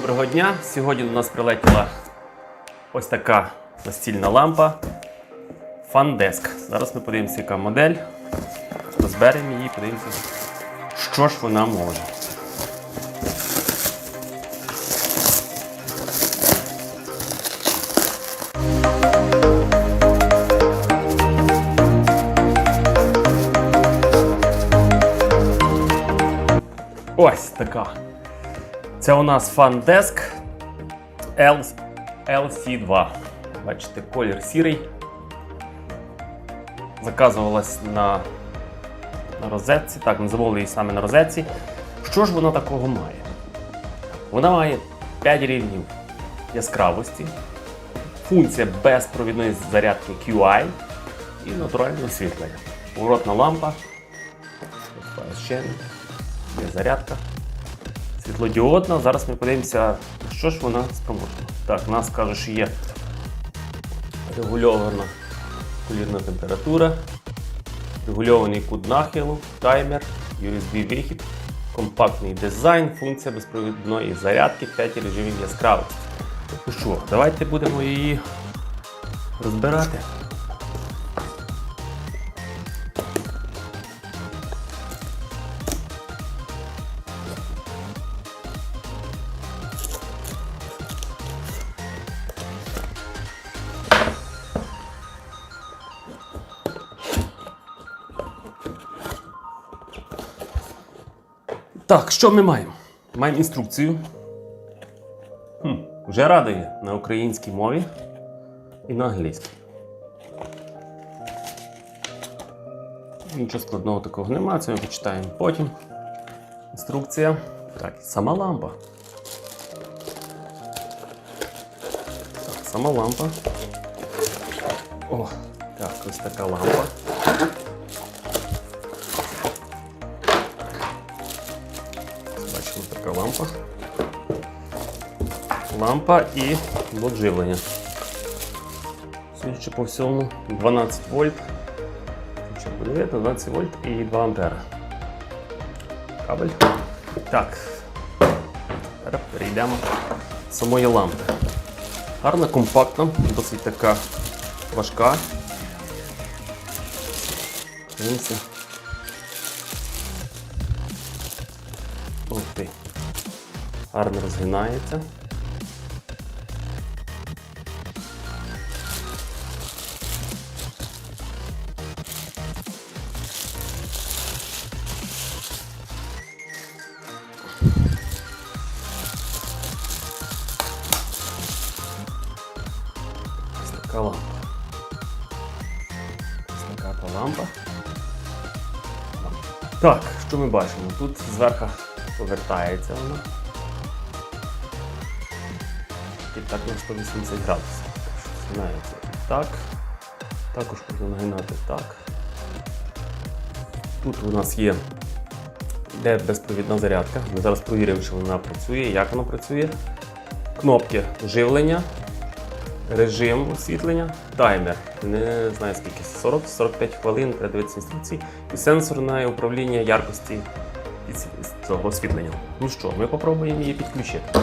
доброго дня! Сьогодні до нас прилетіла ось така настільна лампа Fandesk. Зараз ми подивимося, яка модель. Розберемо її, подивимося, що ж вона може. Ось така. Це у нас FanDesk LC2. Бачите, колір сірий. Заказувалась на, на розетці. Так, ми замовили її саме на розетці. Що ж вона такого має? Вона має 5 рівнів яскравості, функція безпровідної зарядки QI і натуральне освітлення. Поворотна лампа. Ще є зарядка світлодіодна. Зараз ми подивимося, що ж вона спроможна. Так, у нас каже, що є регульована колірна температура, регульований кут нахилу, таймер, USB-вихід, компактний дизайн, функція безпровідної зарядки, 5 режимів яскравості. Ну що, давайте будемо її розбирати. Так, що ми маємо? Маємо інструкцію. Хм, вже радує на українській мові і на англійській. Нічого складного такого немає, це ми почитаємо потім. Інструкція. Так, сама лампа. Так, сама лампа. О, так, ось така лампа. Бачимо така лампа. Лампа і блок живлення. Судячи по всьому, 12 вольт. Хоча буде 12 вольт і 2 ампера. Кабель. Так. Тепер перейдемо до самої лампи. Гарна, компактна, досить така важка. Дивимося. Гарно розгинається. Така лампа. Така та лампа. Так, що ми бачимо? Тут зверху повертається вона. І так на 180 градусів. Згинається так. Також можна нагинати так. Тут у нас є де безпровідна зарядка. Ми зараз провіримо, що вона працює, як вона працює. Кнопки живлення, режим освітлення, таймер. Не знаю скільки 40-45 хвилин, треба дивитися інструкції. І сенсорне управління яркості цього освітлення. Ну що, ми попробуємо її підключити.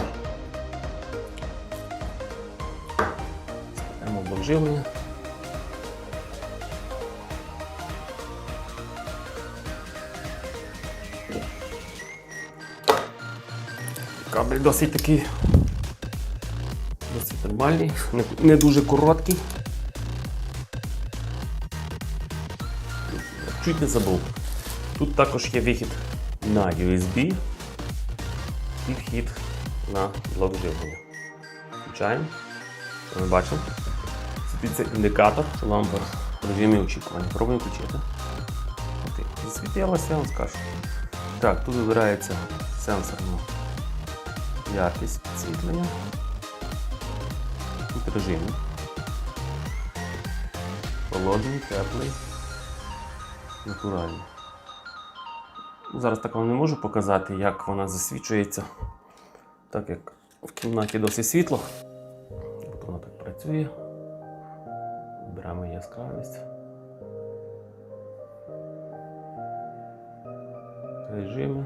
Блок живлення. Кабель досить такий досить нормальний, не, не дуже короткий. Чуть не забув. Тут також є вихід на USB і вхід на блок живлення. Включаємо. Ми бачимо? Світиться індикатор, лампа в режимі очікування. Пробуємо включити. Окей. Засвітилося, я вам скажу. Так, тут вибирається сенсорна яркість підсвітлення. Тут режими. Холодний, теплий, натуральний. Ну, Зараз так вам не можу показати, як вона засвічується, так як в кімнаті досить світло. От вона так працює. Вибираємо яскравість. Режими.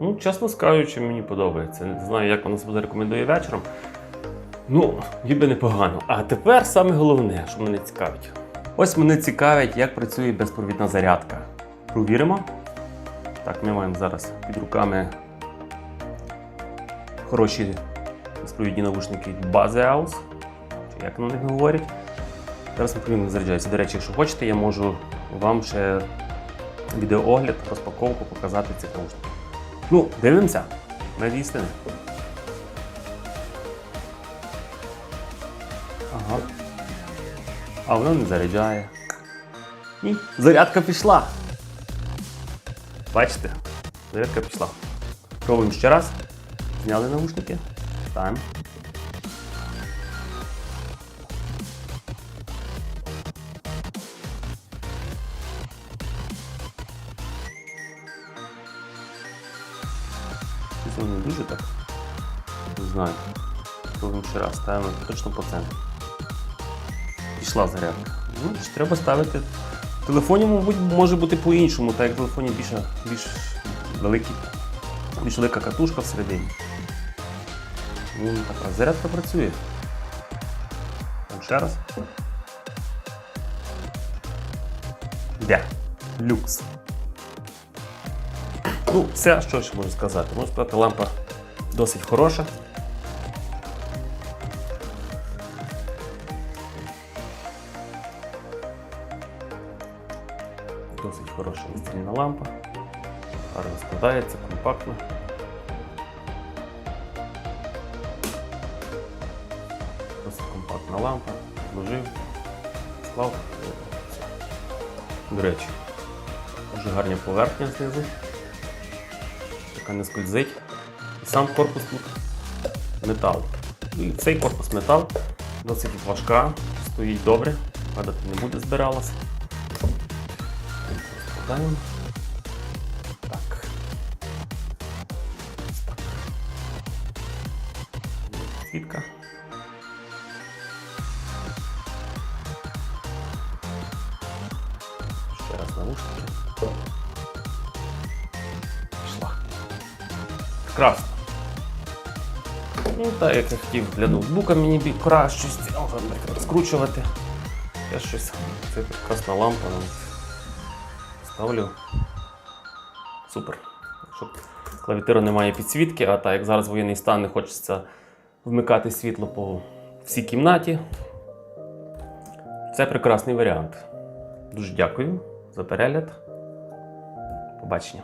Ну, чесно скажучи, мені подобається. Не знаю, як воно себе рекомендує вечором. Ну, ніби непогано. А тепер саме головне, що мене цікавить. Ось мене цікавить, як працює безпровідна зарядка. Провіримо. Так, ми маємо зараз під руками хороші безпровідні навушники від Basehouse, чи як на них говорять. Зараз провіримо, заряджаються. До речі, якщо хочете, я можу вам ще відеоогляд, розпаковку показати цих наушників. Ну, дивимося. Раді істини. Ага. А воно не заряджає. Ні, зарядка пішла. Бачите? Зарядка пішла. Пробуємо ще раз. Зняли наушники. Воно не дуже так. Не знаю. Пробуємо ще раз. Ставимо точно по центру. Пішла зарядка. Ну, треба ставити. В телефоні, мабуть, може бути по-іншому, так як в телефоні більше, більш великий, більш велика катушка всередині. Ну, така зарядка працює. Ще раз. Де? Люкс. Ну, все, що ще можу сказати. Можу сказати, лампа досить хороша. Досить хороша настільна лампа. Гарно складається, компактно. Досить компактна лампа. Зложив, склав. До речі, дуже гарна поверхня знизу. Така не скользить. Сам корпус тут метал. І цей корпус метал досить важка, стоїть добре, падати не буде збиралася. Складаємо. Наушники. Пішла. Прекрасно. Ну, так, як я хотів для ноутбука мені бі- краще скручувати. Я щось. Це прекрасна лампа. Ставлю. Супер. Якщо клавіатура не має підсвітки, а так як зараз воєнний стан не хочеться вмикати світло по всій кімнаті. Це прекрасний варіант. Дуже дякую за перегляд. Побачення.